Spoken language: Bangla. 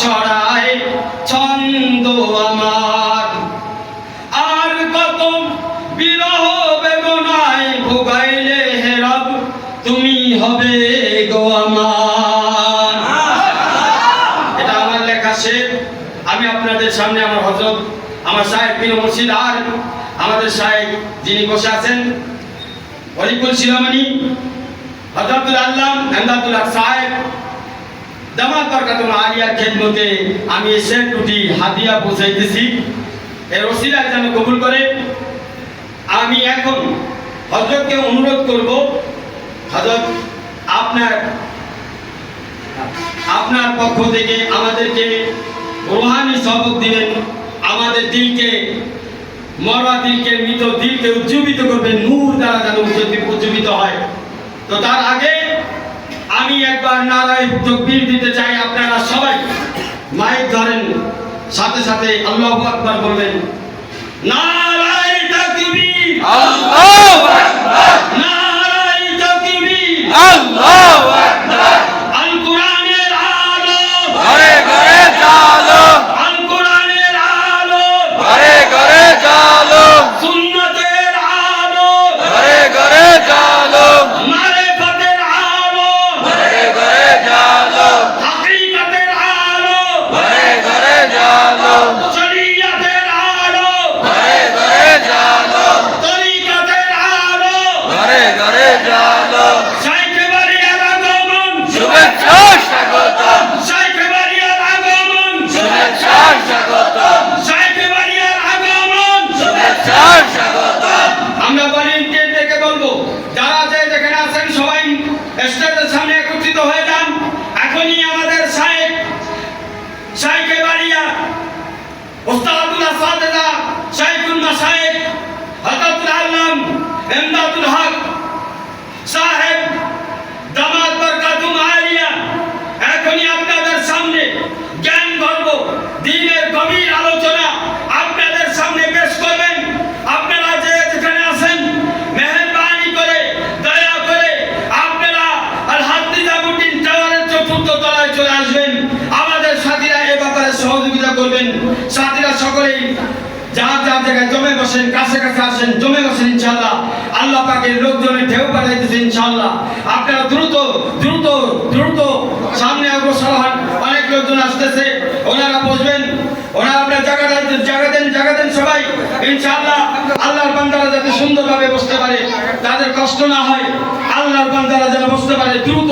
ছড়ায় ছন্দ আমার। আর কত ভোগাইলে হেরব তুমি হবে এটা আমার লেখা শেখ আমি আপনাদের সামনে আমার আমার সাহেব আর আমাদের সাহেব যিনি বসে আছেন, অলিকুল শিলামণি হজরতুল আল্লাহ এমদাদুল সাহেব দামাত বরকাতুল আলিয়ার খেদমতে আমি শেখ দুটি হাদিয়া পৌঁছাইতেছি। এর ওসিলায় যেন কবুল করে। আমি এখন হজরতকে অনুরোধ করব, হজরত, আপনার আপনার পক্ষ থেকে আমাদেরকে রোহানি সবক দিবেন, আমাদের দিলকে, মরা দিলকে, মৃত দিলকে উজ্জীবিত করবেন, নূর দ্বারা যেন উজ্জীবিত হয়। তো তার আগে আমি একবার নারায় তকবীর দিতে চাই আপনারা সবাই। মাইক ধরেন, সাথে সাথে আল্লাহু আকবার বলবেন, নারায় স্টেজের সামনে একত্রিত হয়ে যান। এখনই আমাদের সাহেব সাহেবকে বাড়িয়া বসেন কাছে কাছে আসেন, জমে বসেন ইনশাল্লাহ আল্লাহ পাকের লোকজনের ঢেউ পাঠাইতেছে ইনশাল্লাহ আপনারা দ্রুত দ্রুত দ্রুত সামনে অগ্রসর হন। অনেক লোকজন আসতেছে, ওনারা বসবেন। ওনারা আপনার জায়গা দেন জায়গা দেন জায়গা দেন সবাই। ইনশাআল্লাহ আল্লাহর বান্দারা যাতে সুন্দরভাবে বসতে পারে, তাদের কষ্ট না হয়, আল্লাহর বান্দারা যেন বসতে পারে দ্রুত।